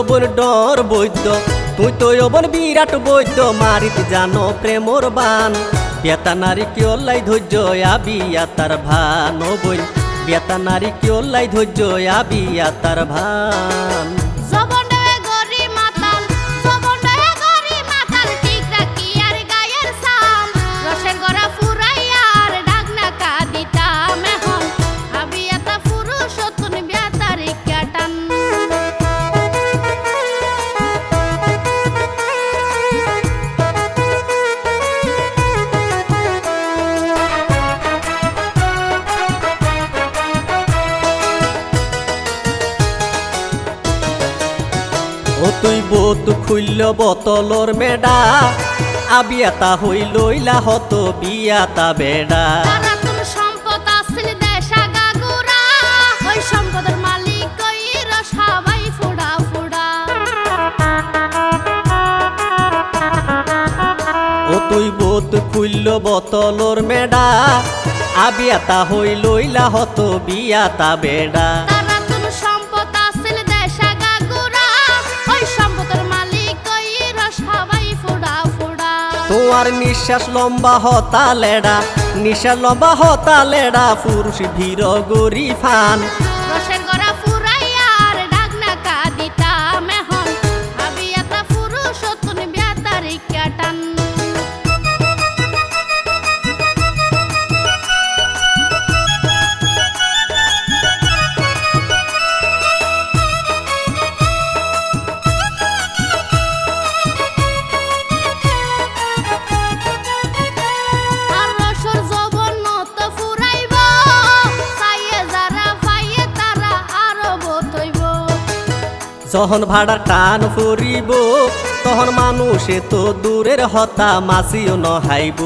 অবন ডর বৈদ্য। তুই তো অবন বিরাট বৈদ্য, মারিত জানো প্রেমর বান। বেতা নারী কিয়লাই ধৈর্য আবিয়া তার ভান। বই, বেতা নারী কিয়লাই ধৈর্য আবিয়া তার ভান। তুই বোত খুলল বোতলর মেডা আবিয়াতা হইলইলা হত বিয়াতা বেডা। তুই বোত খুলল বোতলর মেডা আবিয়াতা হইলইলা হত বিয়াতা বেডা। তোমার নিঃশ্বাস লম্বা হতা লেডা নিঃশ্বাস লম্বা হতা লেডা পুরুষ ভিড় গরি ফান যখন ভাড়া টান ফুরিব তখন মানুষে তো দূরের হতা মাসিও নহাইব।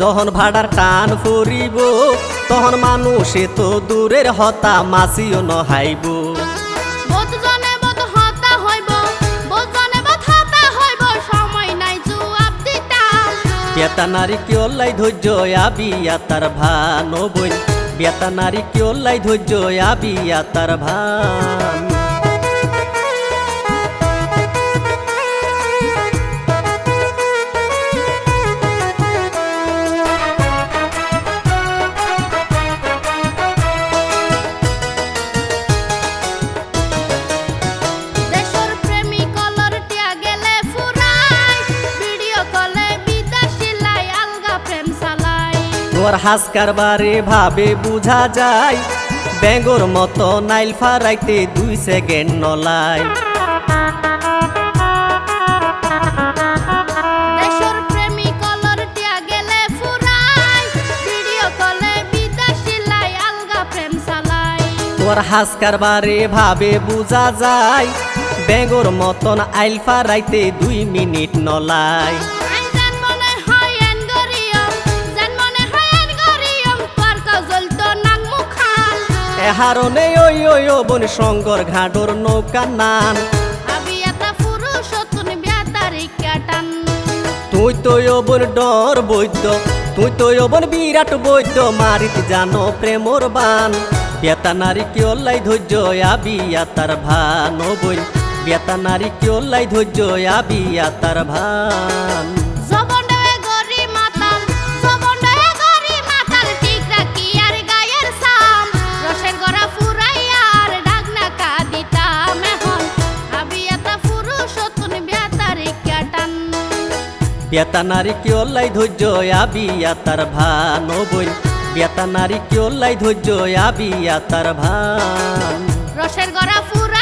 যখন ভাড়ার টান ফুরিব তখন মানুষে তো দূরের হতা মাসিও নহাইব। বেতা নারী কিয়লাই ধৈর্য আবিয়া তার ভান বই বেতা নারী কিয়লাই ধৈর্য আবিয়া তার ভান। তোর হাস কারবারে ভাবে বুঝা যায়। ব্যাঙ্গর মতো নাইল ফারাইতে দুই সেকেন্ড চালাই তোর হাস কারবারে ভাবে বুঝা যায়। ব্যাঙ্গর মতন আইল ফারাইতে দুই মিনিট নলাই এহারনে ওই ওই বন শঙ্কর ঘাটর নৌকা নান। তুই তো বন ডর বৈদ্য তুই তো বন বিরাট বৈদ্য মারিত জানো প্রেমর বান। বেতা নারী কিয়লাই ধৈর্য আবিয়া তার ভান। বই বেতা নারী কিয়লাই ধৈর্য আবিয়া তার ভান। বেতা নারী কিয়লাই ধৈর্য আবিয়া তার ভান, ও বই। বেতা নারী কিয়লাই ধৈর্য আবিয়া তার ভান। রসের গড়া ফুরা